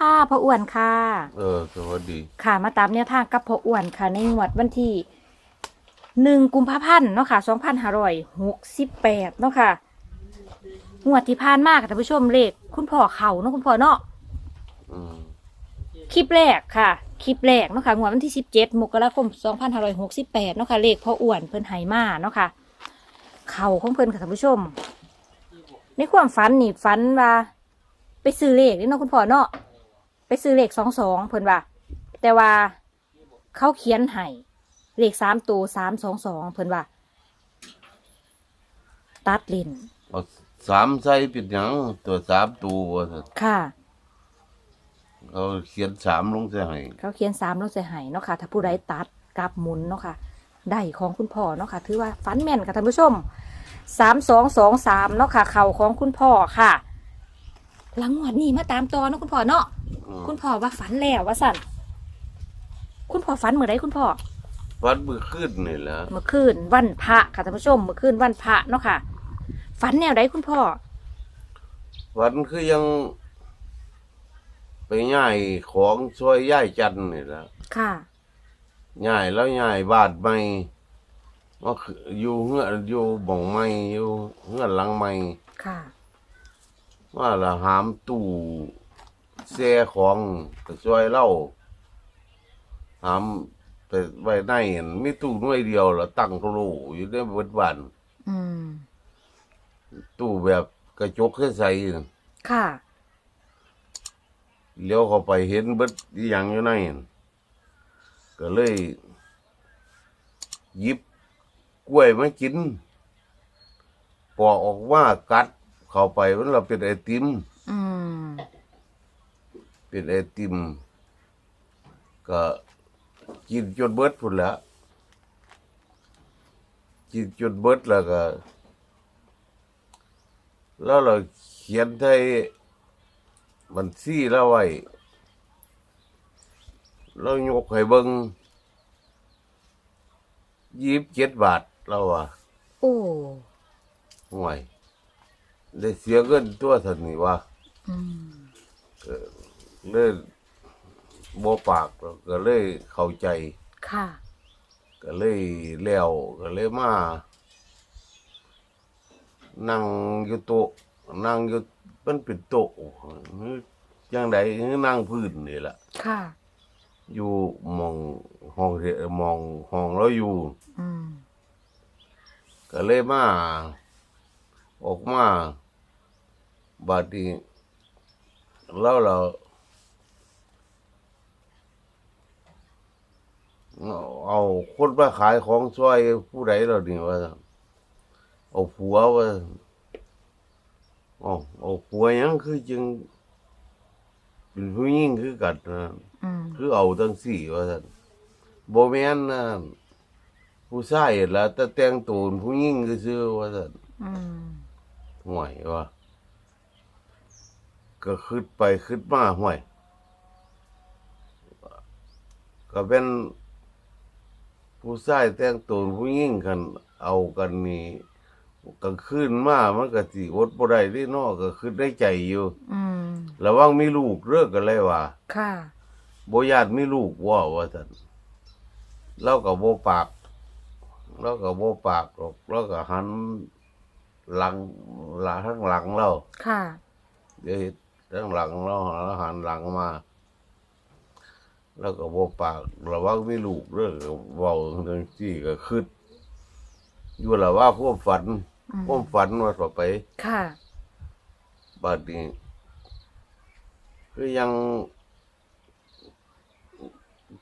ค่ะพ่ออ้วนค่ะ เออสวัสดี ค่ะมาตามแนวทางกับพ่ออ้วนค่ะ ในงวดวันที่หนึ่งกุมภาพันธ์เนาะค่ะสองพันห้าร้อยหกสิบแปดเนาะค่ะงวดที่ผ่านมาค่ะท่านผู้ชมเลขคุณพ่อเขาเนาะคุณพ่อเนาะอืมคลิปแรกค่ะ คลิปแรกเนาะค่ะงวดวันที่สิบเจ็ดมกราคมสองพันห้าร้อยหกสิบแปดเนาะค่ะเลขพ่ออ้วนเพิ่นไหมาเนาะค่ะ เข่าของเพิ่นค่ะท่านผู้ชม ในความฝันนี่ฝันว่า ไปซื้อเลขนี่เนาะคุณพ่อเนาะไป ซื้อเลขสองสองเพิ่นว่า แต่ว่าเขาเขียนให้เลขสามตัวสามสองสองเพิ่นว่า ตัดเลนเอาสามใส่เป็นหยังตัวสามตัวว่าซั่นค่ะ เขาเขียนสามลงใส่ให้เขาเขียนสามลงใส่ให้เนาะค่ะ ถ้าผู้ใดตัดกลับหมุนเนาะค่ะ ได้ของคุณพ่อเนาะค่ะ ถือว่าฟันแม่นค่ะท่านผู้ชมสามสองสองสามเนาะค่ะ เข่าของคุณพ่อค่ะ หลังวันนี้มาตามต่อเนาะคุณพ่อเนาะอืมคุณพ่อว่าฝันแล้วว่าสั่นคุณพ่อฝันเมื่อไรคุณพ่อวัดมือขึ้นนี่แหละเมื่อคืนวันพระค่ะท่านผู้ชมเมื่อคืนวันพระเนาะค่ะฝันแนวใดคุณพ่อวันคือยังไปย่ายของช่วยย่ายจันนี่แหละค่ะย่ายแล้วย่ายบาดใหม่ว่าคืออยู่เฮือนอยู่บ่องใหม่อยู่เฮือนหลังใหม่ค่ะ ว่าละหามตู้แซ่ของก็ช่วยเล่าหามไปไว้ในหั่นมีตู้หน่วยเดียวแล้วตั้งโตโลอยู่ในเบิดบ้านอืม ตู้แบบกระจกใสๆน่ะค่ะ เลี้ยวเข้าไปเห็นเบิดอหย่างอยู่ในนั่นก็เลยหยิบกล้วยมากินปอกออกว่ากัด เข้าไปมันเราเป็นไอติมอืมเป็นไอติม ก็กินจนเบิดพุ่นแหล้วกินจนเบิดแล้วก็ แล้วเราเขียนไทยบัญชีแล้วไว้เรายกให้เบิงยี่สิบเจ็ดบาทเราว่าโอ้ห่วย ได้เสียเงินตัวเท่านี้ว่าอืมเลยบ่ปากแล้วก็เลยเข้าใจ ค่ะ ก็เลยแล้วก็เลยมา นั่งอยู่โต๊ะนั่งอยู่มันเป็นโต๊ะยังไดนั่งพื้นนี่แหละค่ะ อยู่หมองห้องเรียหมองห้องเราอยู่ อืม ก็เลยมา ออกมา บาดนี้แล้วเราเอาคนมาขายของช่วยผู้ใดเรานี่ว่าซั่นเอาผัวว่าเอาเอาผัวหยังคือจึงเป็นผู้หญิงคือกันนะอืมคือเอาทั้งสี่ว่าซั่นบ่แม่นนะผู้ชายล่ะแต่แต่งตัวเป็นผู้หญิงซื่อๆว่าซั่นอืมห่วยว่า ก็คิดไปคิดมาห่วยก็เป็นผู้ชายแต่งตัวเป็นผู้หญิงกันเอากันนี่กลางคืนมามันก็สิอดบ่ได้เด้เนาะก็คิดได้ใจอยู่อืมระวังมีลูกเลิกกันเลยว่าค่ะบ่ญาติมีลูกว่าว่าซั่นเราก็บ่ปากเราก็บ่ปากหรอกเราก็หันหลังหลังทั้งหลังเราค่ะเดี๋ยวเฮ็ด ทั้งหลังเราเราหันหลังมา แล้วก็บ่ปากระวังมีลูกเด้อก็เว้าจังซี่ก็คิดอยู่ละว่าพวกฝันอืมพวกฝันว่าต่อไป ค่ะบัดนี้คือยัง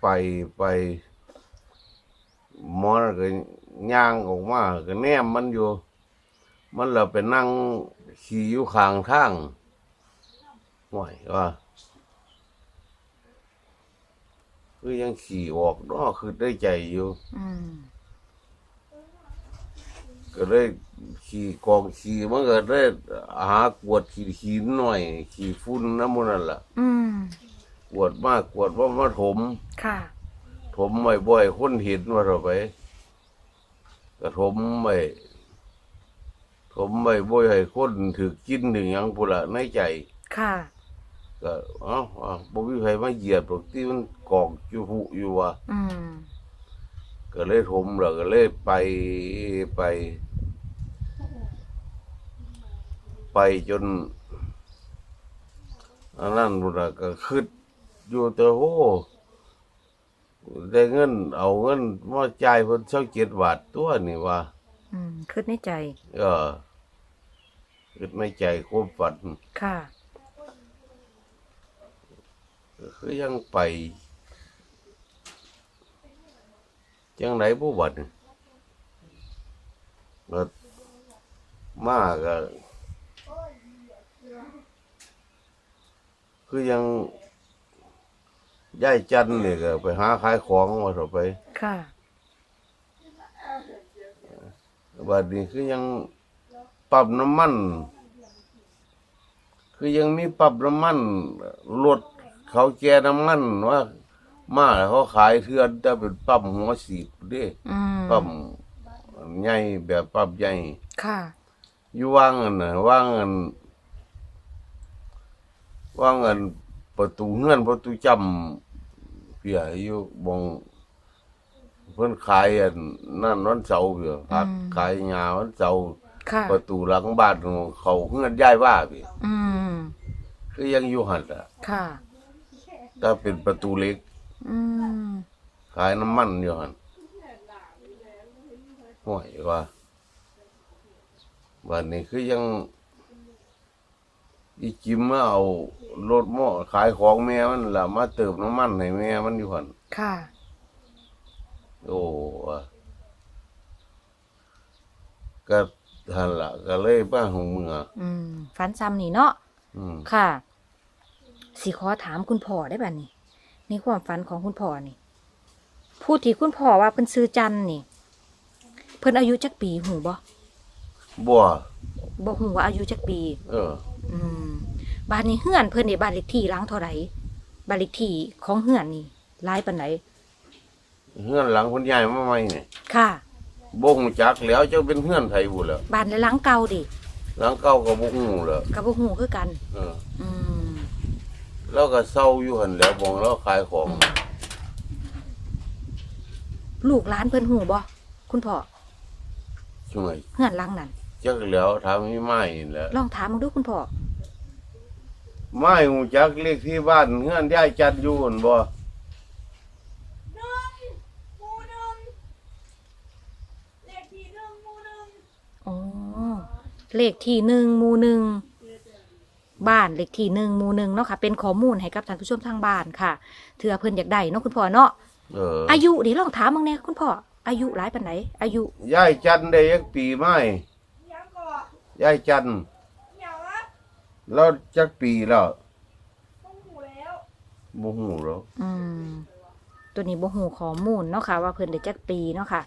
ไปไปหมอนนก็ย่างออกมาก็แนมมันอยู่ มันเราไปนั่งขี่อยู่ข้างทาง ห่วยว่าคือยังขี่ออกเนาะคือได้ใจอยู่อืมก็เลยขี่กองขี่มันก็ได้หากวดขี่หินหน่อย ขี่ฝุ่นน้ำมันนั่นล่ะอืมกวดมากกวดว่ามาถม ค่ะ ถมไม่บ่อยๆคนเห็นว่าเราไปก็ถมไม่ถมไม่บ่อยให้คนถือกินถึงหยังพุนละในใจ ค่ะ ก็เอ้าอะบ่มีใครมาเหยียบหรอกที่มันกอกอยู่หุอยู่ว่ะอืมก็เลยถมแล้วก็เลยไปไป ไปจนอันนั้นบุระก็ขึ้นอยู่แต่โหได้เงิน เอาเงินมาจ่ายเพิ่นเช่าเจ็ดบาทตัวนี่ว่า อืมคิดในใจ เออคิดในใจความฝัน ค่ะ ก็คือยังไปจังไหนบ่บัดนี่ก็มาก็คือยังย้ายจันทร์นี่ก็ไปหาขายของว่าเถอะไป ค่ะ บัดนี้คือยังปรับน้ำมัน คือยังมีปรับน้ำมันรถ เขาแก่น้ำมันว่า มาแล้วเขาขายเทือนแต่เป็นปั๊มหัวสีดเด้อืมปั๊มใหญ่แบบปั๊มใหญ่ค่ะอยู่ว่างอันน่ะว่างอันว่างอันประตูเงื่อนประตูจำเพียอยู่บองเพิ่นขายอันนั่นวันเสาร์เพียพักขายยาวันเสาร์ค่ะ ประตูหลังบ้านของเขาเงื่อนย้ายว่าพี่อืม คือยังอยู่หันอะ ค่ะ ถ้าเป็นประตูเล็ก อืมขายน้ำมันอยู่หันห่วยว่าวันนี้คือยัง อีจิมมาเอารถหม้อขายของแม่มันละมาเติมน้ำมันให้แม่มันอยู่หันค่ะ โอ้ว่ะก็ทันละก็เลยบ้าของเมืองอืมฝันซ้ำนี่เนาะ อืม ค่ะ สิขอถามคุณพ่อได้บ่นี่ในความฝันของคุณพ่อนี่ พูดที่คุณพ่อว่าเพิ่นซื้อจันนี่ เพิ่นอายุจักปีหูบ่บัวบ่หูว่าอายุจักปี เออ อืมบ้านนี้เฮือนเพิ่นนี่บ้านเลขที่หล้างเท่าไหร่บ้านเลขที่ของเฮือนนี่หลายปานไหนเฮือนหลังคนใหญ่มาใหม่เนี่ยค่ะบ่งจักแล้วเจ้าเป็นเฮือนไทยบุแล้วบ้านและหล้างเก่าดิหลังเก่าก็บ่ฮู้แล้วก็บ่ฮู้คือกัน เออ อืม แล้วก็เศร้าอยู่หันแหล้วบองแล้วขายของลูกหลานเพิ่นฮู้บ่คุณพ่อช่วยเฮือนหลังนั้นจักแล้วทำให้ไม้นี่แหล้วลองถามมึงดูคุณพ่อไม้หูจักเลขที่บ้านเฮือนยายจัดอยู่หั่นบ่หนึ่งหมู่หนึ่งเลขที่หนึ่งหมู่หนึ่งอ๋อเลขที่หนึ่งหมู่หนึ่ง บ้านเลขที่หนึ่งหมู่หนึ่งเนาะค่ะ เป็นข้อมูลให้กับท่านผู้ชมทางบ้านค่ะเถื่อเพิ่นอยากได้เนาะคุณพ่อเนาะเอออายุเดี๋ยวลองถามมึงแน่คุณพ่ออายุหลายปานไหนอายุยายจันได้ยักปีไม้ยังก่อยายจันยังวะแล้วจักปีแล้วต้องหูแล้วบ่ฮู้หรอกอืมตัวนี้บ่ฮู้ข้อมูลเนาะค่ะ ว่าเพิ่นได้จักปีเนาะค่ะ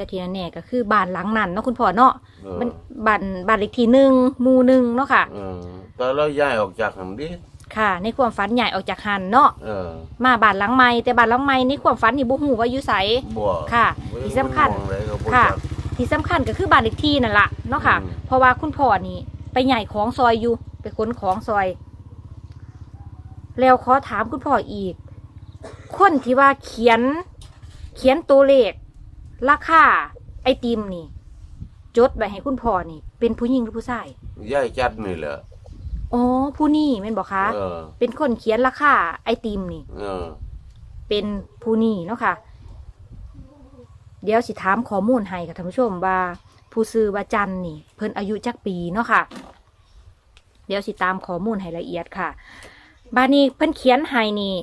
แต่ที่แน่ๆก็คือบ้านหลังนั้นเนาะคุณพ่อเนาะเออมันบ้านบ้านเลขที่หนึ่งหมู่หนึ่งเนาะค่ะ เออแต่เราย้ายออกจากหันดิค่ะ ในความฝันใหญ่ออกจากหันเนาะเออมาบ้านหลังใหม่แต่บ้านหลังใหม่ในความฝันนี่บ่ฮู้ว่าอยู่ไส บ่ค่ะเว้ยที่สำคัญมองไหนก็บ่ค่ะ จัก ที่สำคัญก็คือบ้านเลขที่นั่นล่ะเนาะค่ะ อืม เพราะว่าคุณพ่อนี่ไปใหญ่ของซอยอยู่ ไปขนของซอย แล้วขอถามคุณพ่ออีก คนที่ว่าเขียน เขียนตัวเลข ราคาไอติมนี่ จดไว้ให้คุณพ่อนี่ เป็นผู้หญิงหรือผู้ชายยายจัดนี่แหละอ๋อผู้นี่แม่นบอกคะเออ เป็นคนเขียนราคาไอติมนี่ เออ เป็นผู้นี่เนาะค่ะ เดี๋ยวสิถามข้อมูลให้ค่ะท่านผู้ชมว่า ผู้ซื้อว่าจันนี่ เพิ่นอายุจักปีเนาะค่ะ เดี๋ยวสิตามข้อมูลให้ละเอียดค่ะ บานี้เพิ่นเขียนให้นี่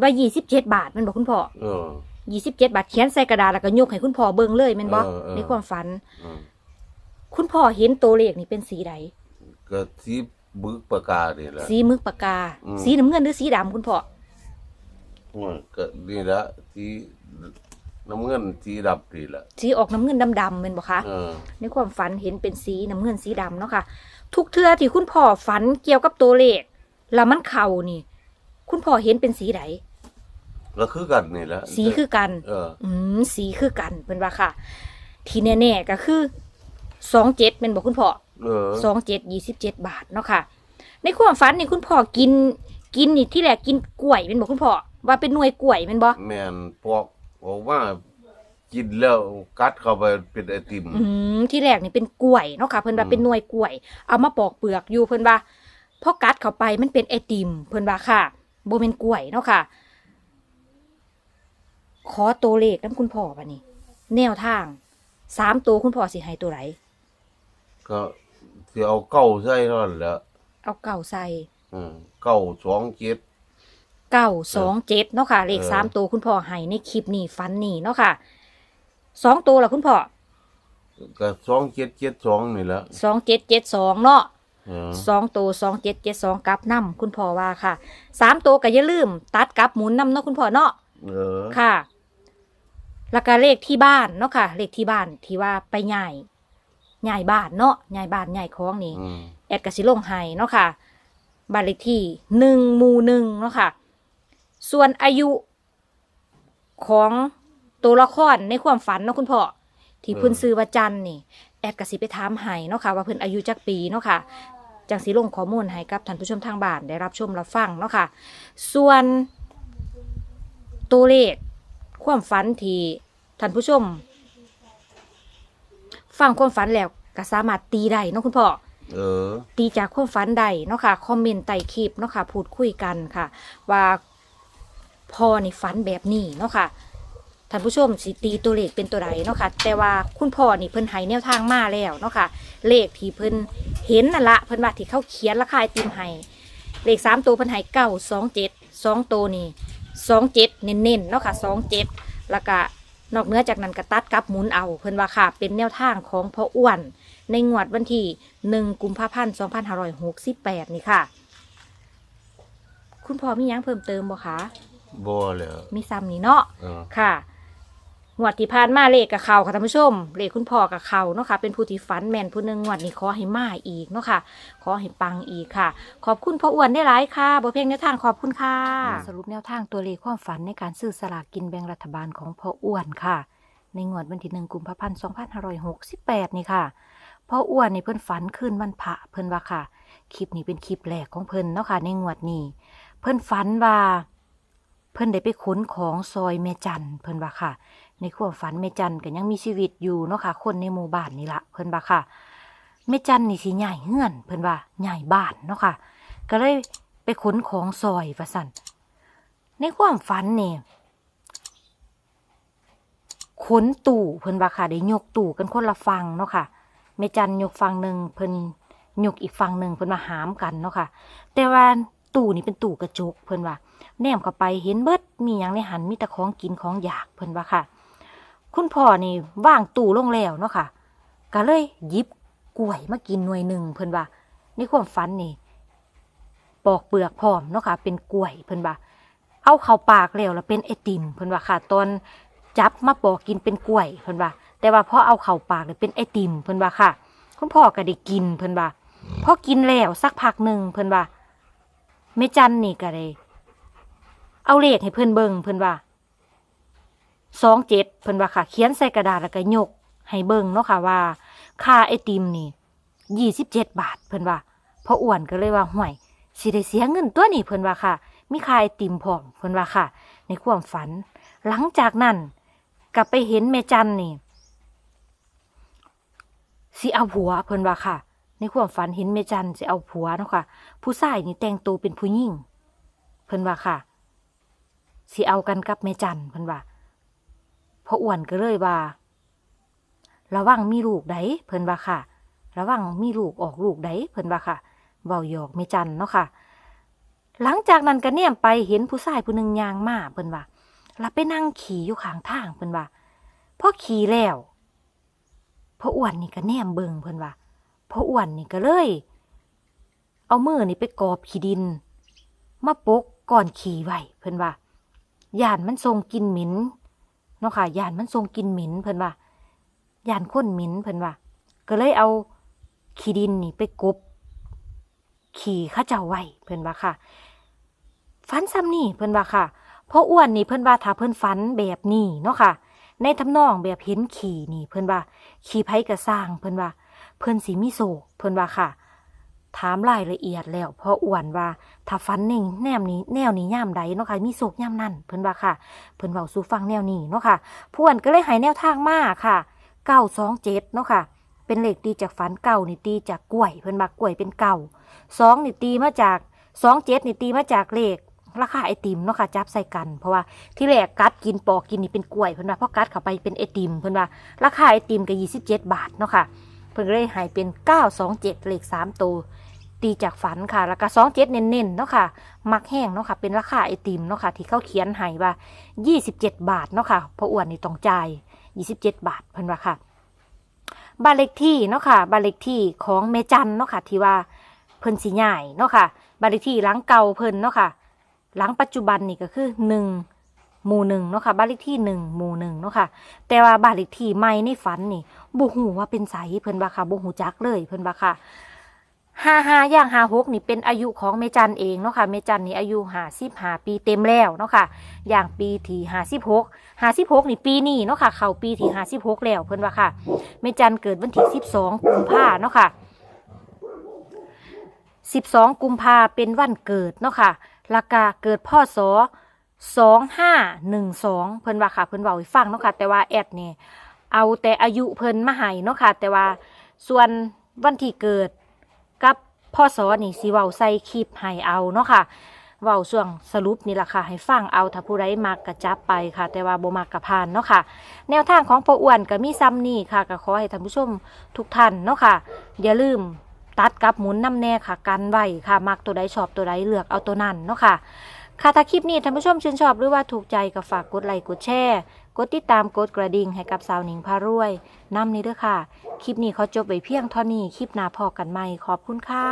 ว่ายี่สิบเจ็ดบาทแมันบอกคุณพ่อ เออ ยี่สิบเจ็ดบาทเขียนใส่กระดาษแล้วก็ยกให้คุณพ่อเบิ่งเลยแม่นบ่เออเออ ในความฝันเออคุณพ่อเห็นตัวเลขนี่เป็นสีใดก็สีบึกปากกานี่แหละ สีมึกปากกา อืม สีน้ำเงินหรือสีดำคุณพ่อโอ้ยก็นี่ละสีน้ำเงินสีดำนี่แหละสีออกน้ำเงินดำๆแม่นบ่คะ เออ ในความฝันเห็นเป็นสีน้ำเงินสีดำเนาะค่ะ ทุกเทือที่คุณพ่อฝันเกี่ยวกับตัวเลขแล้วมันเข่านี่ คุณพ่อเห็นเป็นสีไหน ก็คือกันนี่แหละสีคือกัน เออ อืมสีคือกันเป็นว่าค่ะ ทีแน่ๆก็คือสองเจ็ดเป็นบอกคุณพ่อเออสองเจ็ดยี่สิบเจ็ดบาทเนาะค่ะ ในความฝันนี่คุณพ่อกิน กินนี่ที่แรกกินกล้วยเป็นบอกคุณพ่อว่าเป็นหน่วยกล้วยเป็นบ่แม่นพอกบอกว่ากินแล้วกัดเข้าไปเป็นไอติม อืมที่แรกนี่เป็นกล้วยเนาะค่ะ เพิ่นว่าอืมเป็นหน่วยกล้วย เอามาปอกเปลือกอยู่เพิ่นว่าพอกัดเข้าไปมันเป็นไอติม เพิ่นว่าค่ะบ่เป็นกล้วยเนาะค่ะ ขอตัวเลขนํคุณพ่อบัดนี้แนวทางสามตัวคุณพ่อสิให้ตัวไหนก็สิเอาเก้าใส่เท่านั้นแหละเอาเก่าใส่อืมเก้าสองเจ็ด เก้าสองเจ็ดเนาะค่ะเลขเออ สามตัวคุณพ่อให้ในคลิปนี้ฟันนี่เนาะค่ะสองตัวล่ะคุณพ่อก็สองเจ็ดเจ็ดสองนี่แหละสองเจ็ดเจ็ดสองเนาะ เออ สองตัวสองเจ็ดเจ็ดสองกลับนํคุณพ่อว่าค่ะสามตัวก็อย่าลืม ตัดกลับหมุนนํเนาะคุณพ่อเนาะ เออค่ะ แล้วก็เลขที่บ้านเนาะค่ะ เลขที่บ้านที่ว่าไปใหญ่ใหญ่บ้านเนาะใหญ่บ้านใหญ่คลองนี่อืมแอดกสิลงไห้เนาะค่ะบ้านเลขที่หนึ่งหมู่หนึ่งเนาะค่ะ ส่วนอายุของตัวละครในความฝันเนาะคุณพ่อที่เพิ่นซื้อว่าจันนี่ แอดกสิไปถามให้เนาะค่ะว่าเพิ่นอายุจักปีเนาะค่ะ จังสิลงข้อมูลให้กับท่านผู้ชมทางบ้านได้รับชมรับฟังเนาะค่ะ ส่วน ตัวเลข ความฝันที่ท่านผู้ชม ฟังความฝันแล้วก็สามารถตีได้เนาะคุณพ่อ เออ ตีจากความฝันใดเนาะค่ะคอมเมนต์ใต้คลิปเนาะค่ะพูดคุยกันค่ะ ว่าพ่อนี่ฝันแบบนี้เนาะค่ะท่านผู้ชมสิตีตัวเลขเป็นตัวใดเนาะค่ะแต่ว่าคุณพ่อนี่เพิ่นให้แนวทางมาแล้วเนาะค่ะเลขที่เพิ่นเห็นนั่นละเพิ่นว่าที่เขาเขียนราคาไอติมให้เลขสามตัวเพิ่นให้เก้าสองเจ็ดสองตัวนี่ สองเจ็ดเน้นๆเนาะค่ะสองเจ็ดแล้วก็นอกเหนือจากนั้นก็ตัดกับหมุนเอาเพิ่นว่าค่ะ เป็นแนวทางของพ่ออ้วน ในงวดวันที่หนึ่งกุมภาพันธ์สองพันห้าร้อยหกสิบแปดนี่ค่ะ คุณพ่อมีหยังเพิ่มเติมบ่คะ บ่แล้วมีซ้ำนี่เนาะ เออค่ะ งวดที่ผ่านมาเลขกับเขาค่ะท่านผู้ชม เลขคุณพ่อกับเขาเนาะค่ะ เป็นผู้ที่ฝันแม่นผู้หนึ่งงวดนี้ขอให้มาอีกเนาะค่ะ ขอให้ปังอีกค่ะ ขอบคุณพ่ออ้วนได้หลายค่ะบ่เพียงแนวทางขอบคุณค่ะ สรุปแนวทางตัวเลขความฝันในการซื้อสลากกินแบ่งรัฐบาลของพ่ออ้วนค่ะ ในงวดวันที่หนึ่งกุมภาพันธ์สองพันห้าร้อยหกสิบแปดนี่ค่ะพ่ออ้วนในเพิ่อนฝันคืนวันพระเพิ่อนว่าค่ะ คลิปนี้เป็นคลิปแรกของเพิ่อนเนาะค่ะ ในงวดนี้ เพิ่อนฝันว่า เพิ่อนได้ไปขนของซอยแม่จันเพิ่อนว่าค่ะ ในความฝันแม่จันก็ยังมีชีวิตอยู่เนาะค่ะ คนในหมู่บ้านนี่ละเพิ่นว่าค่ะแม่จันนี่สิใหญ่เฮือน เพิ่นว่าใหญ่บ้านเนาะค่ะ ก็เลยไปขนของซอยว่าซั่นในความฝันนี่ขนตู้เพิ่นว่าค่ะได้ยกตู้กันคนละฟังเนาะค่ะแม่จันยกฟังหนึ่งเพิ่นยกอีกฟังหนึ่งเพิ่นมาหามกันเนาะค่ะ แต่ว่าตู้นี่เป็นตู้กระจกเพิ่นว่าแนมเข้าไปเห็นเบิดมีหยังในหันมีแต่ของกินของอยากเพิ่นว่าค่ะ คุณพ่อนี่ว่างตู้ลงแล้วเนาะค่ะก็เลยหยิบกล้วยมากินหน่วยหนึ่งเพิ่นว่าในความฝันนี่ปอกเปลือกพร้อมเนาะค่ะ เป็นกล้วยเพิ่นว่าเอาเข้าปากแล้วแล้วเป็นไอติมเพิ่นว่าค่ะ ตอนจับมาปอกกินเป็นกล้วยเพิ่นว่า แต่ว่าพอเอาเข้าปากเลยเป็นไอติมเพิ่นว่าค่ะ คุณพ่อก็ได้กินเพิ่นว่าพอกินแล้วสักพักหนึ่งเพิ่นว่าแม่จันนี่ก็ได้เอาเลขให้เพิ่นเบิ่งเพิ่นว่า สองเจ็ดเพิ่นว่าค่ะ เขียนใส่กระดาษแล้วก็ยก ให้เบิ่งเนาะค่ะว่า ค่าไอติมนี่ยี่สิบเจ็ดบาท เพิ่นว่าพออ้วนก็เลยว่าห่วยสิได้เสียเงินตัวนี่เพิ่นว่าค่ะ มีค่าไอติมพร้อมเพิ่นว่าค่ะ ในความฝัน หลังจากนั้นกลับไปเห็นแม่จันนี่สิเอาผัวเพิ่นว่าค่ะ ในความฝันเห็นแม่จันสิเอาผัวเนาะค่ะ ผู้ชายนี่แต่งตัวเป็นผู้หญิงเพิ่นว่าค่ะสิเอากันกับแม่จันเพิ่นว่า พออ้วนก็เลยว่า ระวังมีลูกไดเพิ่นว่าค่ะ ระวังมีลูกออกลูกไดเพิ่นว่าค่ะเว้าหยอกแม่จันเนาะค่ะ หลังจากนั้นก็แนมไปเห็นผู้ชายผู้หนึ่งยางมาเพิ่นว่าแล้วไปนั่งขี่อยู่ข้างทางเพิ่นว่าพอขี่แล้วพออ้วนนี่ก็แนมเบิงเพิ่นว่าพออ้วนนี่ก็เลย เอามือนี่ไปกอบขี้ดิน มาปกก่อนขี่ไว้เพิ่นว่าย่านมันทรงกินเหม็น เนาะค่ะยานมันทรงกินหม็นเพิ่นว่ายานข้นหม็นเพิ่นว่า ก็เลยเอาขี้ดินนี่ไปกบขี่ข้าเจ้าไว้เพิ่นว่าค่ะฝันซ้ำนี่เพิ่นว่าค่ะเพราะอ้วนนี่เพิ่นว่าถ้าเพิ่นฝันแบบนี้เนาะค่ะ ในทำนองแบบเห็นขี่นี่เพิ่นว่าขี่ไผกระสร้างเพิ่นว่า เพิ่นสิมีโศกเพิ่นว่าค่ะ ถามรายละเอียดแล้วพออ้วนว่าถ้าฝันนี่งแนวนี้แนวนี้ย่ามใดเนาะค่ะมีโศกย่ามนั่นเพิ่นว่าค่ะ เพิ่นเว้าสู่ฟังแนวนี้เนาะค่ะผู้อ้วนก็เลยให้แนวทางมาค่ะ927เจ็ดเนาะค่ะ เป็นเหลขตีจากฝันเก่านี่ตีจากกล้วย เพิ่นว่ากล้วยเป็นเก่าสองนี่ตีมาจากสองเจ็ดนี่ตีมาจากเหลขราคาไอติมเนาะค่ะจับใส่กัน เพราะว่าที่แรกกัดกินปอกกินนี่เป็นกล้วยเพิ่นว่าพอกัดเข้าไปเป็นไอติมเพิ่นว่าราคาไอติมก็ยี่สิบเจ็ดบาทเนาะค่ะ เพิ่นเลยให้เป็นเก้าสองเจ็ดเลขสามตัวตีจากฝันค่ะ แล้วก็สองเจ็ดเน้นๆเนาะค่ะ มักแห้งเนาะค่ะ เป็นราคาไอติมเนาะค่ะ ที่เขาเขียนให้ว่ายี่สิบาทเนาะค่ะพราะอ้วนนี่ต้องจ่ายยี่สิบเจ็ดบาทเพิ่นว่าค่ะ บ้านเลขที่เนาะค่ะ บ้านเลขที่ของเมจันเนาะค่ะ ที่ว่าเพิ่นสิใหญ่เนาะค่ะ บ้านเลขที่หลังเก่าเพิ่นเนาะค่ะ หลังปัจจุบันนี่ก็คือหนึ่งหมู่หนึ่งเนาะค่ะ บ้านเลขที่หนึ่งหมู่หนึ่งเนาะค่ะ แต่ว่าบ้านเลขที่ใหม่ในฝันนี่ บ่ฮู้ว่าเป็นไสเพิ่นว่าค่ะบ่ฮู้จักเลยเพิ่นว่าค่ะห้าห้าย่างห้าหกนี่เป็นอายุของเมจันเองเนาะค่ะเมจันนี่อายุห้าสิบห้าปีเต็มแล้วเนาะค่ะอย่างปีที่ห้าสิบหกห้าสิบหกนี่ปีนี้เนาะค่ะเข้าปีที่ห้าสิบหกแล้วเพิ่นว่าค่ะเมจันเกิดวันที่สิบสองกุมภาเนาะค่ะสิบสองกุมภาเป็นวันเกิดเนาะค่ะล้วก็เกิดพ่อสอสองห้าหนึ่งสองเพิ่นว่าค่ะเพิ่นเว้าให้ฟังเนาะค่ะแต่ว่าแอดเนี่ย เอาแต่อายุเพิ่นมาให้เนาะค่ะ แต่ว่าส่วนวันที่เกิดกับพ่อสอนี่สิเว้าใส่คลิปให้เอาเนาะค่ะเว้าช่วงสรุปนี่ล่ะค่ะ ให้ฟังเอาถ้าผู้ใดมักกะจับไปค่ะ แต่ว่าบ่มักกระพานเนาะค่ะ แนวทางของพ่ออ้วนก็มีซ้ำนี่ค่ะก็ขอให้ท่านผู้ชมทุกท่านเนาะค่ะ อย่าลืมตัดกับหมุนน้ำแน่ค่ะ กันไว้ค่ะ มักตัวใดชอบตัวใดเลือกเอาตัวนั้นเนาะค่ะค่ะถ้าคลิปนี้ท่านผู้ชมชื่นชอบหรือว่าถูกใจก็ฝากกดไลค์กดแชร์ ดติดตามกดกระดิ่งให้กับสาวหนิงพารวยนำนี้ด้วยค่ะ คลิปนี้เขาจบไปเพียงเท่านี้ คลิปหน้าพอกันใหม่ขอบคุณค่ะ